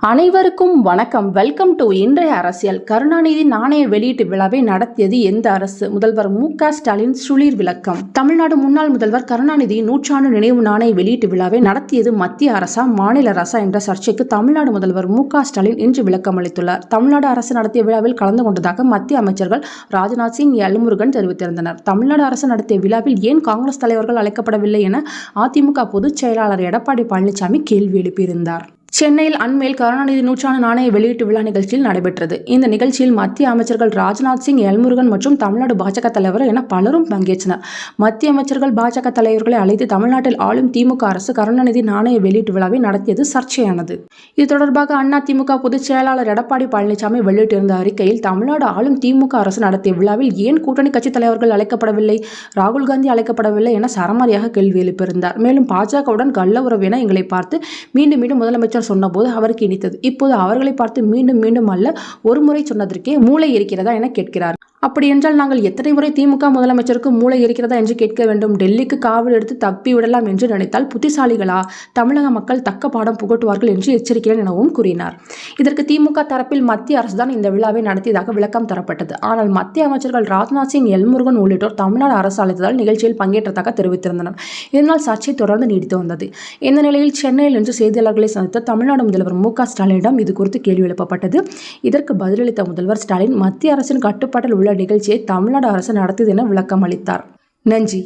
அனைவருக்கும் வணக்கம். Welcome to இன்றைய அரசியல். கருணாநிதி நாணய வெளியீட்டு விழாவை நடத்தியது எந்த அரசு? முதல்வர் மு க ஸ்டாலின் சுளீர் விளக்கம். தமிழ்நாடு முன்னாள் முதல்வர் கருணாநிதி நூற்றாண்டு நினைவு நாணய வெளியீட்டு விழாவை நடத்தியது மத்திய அரசா மாநில அரசா என்ற சர்ச்சைக்கு தமிழ்நாடு முதல்வர் மு ஸ்டாலின் இன்று விளக்கம் அளித்துள்ளார். தமிழ்நாடு அரசு நடத்திய விழாவில் கலந்து கொண்டதாக மத்திய அமைச்சர்கள் ராஜ்நாத் சிங் எல்முருகன் தெரிவித்திருந்தனர். தமிழ்நாடு அரசு நடத்திய விழாவில் ஏன் காங்கிரஸ் தலைவர்கள் அழைக்கப்படவில்லை என அதிமுக பொதுச் செயலாளர் எடப்பாடி பழனிசாமி கேள்வி எழுப்பியிருந்தார். சென்னையில் அண்மையில் கருணாநிதி நூற்றாண்டு நாணய வெளியீட்டு விழா நிகழ்ச்சியில் நடைபெற்றது. இந்த நிகழ்ச்சியில் மத்திய அமைச்சர்கள் ராஜ்நாத் சிங் எல்முருகன் மற்றும் தமிழ்நாடு பாஜக தலைவர் என பலரும் பங்கேற்றனர். மத்திய அமைச்சர்கள் பாஜக தலைவர்களை அழைத்து தமிழ்நாட்டில் ஆளும் திமுக அரசு கருணாநிதி நாணய வெளியீட்டு விழாவை நடத்தியது சர்ச்சையானது. இது தொடர்பாக அண்ணா திமுக பொதுச் செயலாளர் எடப்பாடி பழனிசாமி வெளியிட்டிருந்த அறிக்கையில் தமிழ்நாடு ஆளும் திமுக அரசு நடத்திய விழாவில் ஏன் கூட்டணி கட்சித் தலைவர்கள் அழைக்கப்படவில்லை ராகுல் காந்தி அழைக்கப்படவில்லை என சரமாரியாக கேள்வி எழுப்பியிருந்தார். மேலும் பாஜகவுடன் கள்ள உறவு என எங்களை பார்த்து மீண்டும் மீண்டும் முதலமைச்சர் சொன்னபோது அவருக்கு இனித்தது. இப்போது அவர்களை பார்த்து மீண்டும் மீண்டும் அல்ல ஒரு முறை சொன்னதற்கே மூளை இருக்கிறதா என கேட்கிறார். அப்படி என்றால் நாங்கள் எத்தனை முறை திமுக முதலமைச்சருக்கு மூளை இருக்கிறதா என்று கேட்க வேண்டும்? டெல்லிக்கு காவல் எடுத்து தப்பி விடலாம் என்று நினைத்தால் புத்திசாலிகளா? தமிழக மக்கள் தக்க பாடம் புகட்டுவார்கள் என்று எச்சரிக்கிறேன் எனவும் கூறினார். இதற்கு திமுக தரப்பில் மத்திய அரசுதான் இந்த விழாவை நடத்தியதாக விளக்கம் தரப்பட்டது. ஆனால் மத்திய அமைச்சர்கள் ராஜ்நாத் சிங் எல்முருகன் உள்ளிட்டோர் தமிழ்நாடு அரசு அழைத்ததால் நிகழ்ச்சியில் பங்கேற்றதாக தெரிவித்திருந்தனர். இதனால் சர்ச்சை தொடர்ந்து நீடித்து வந்தது. இந்த நிலையில் சென்னையில் இன்று செய்தியாளர்களை சந்தித்த தமிழ்நாடு முதல்வர் மு ஸ்டாலினிடம் இது குறித்து கேள்வி எழுப்பப்பட்டது. இதற்கு பதிலளித்த முதல்வர் ஸ்டாலின் மத்திய அரசின் கட்டுப்பாட்டில் உள்ள நிகழ்ச்சியை தமிழ்நாடு அரசு நடத்தியது என விளக்கம் அளித்தார் நன்றி.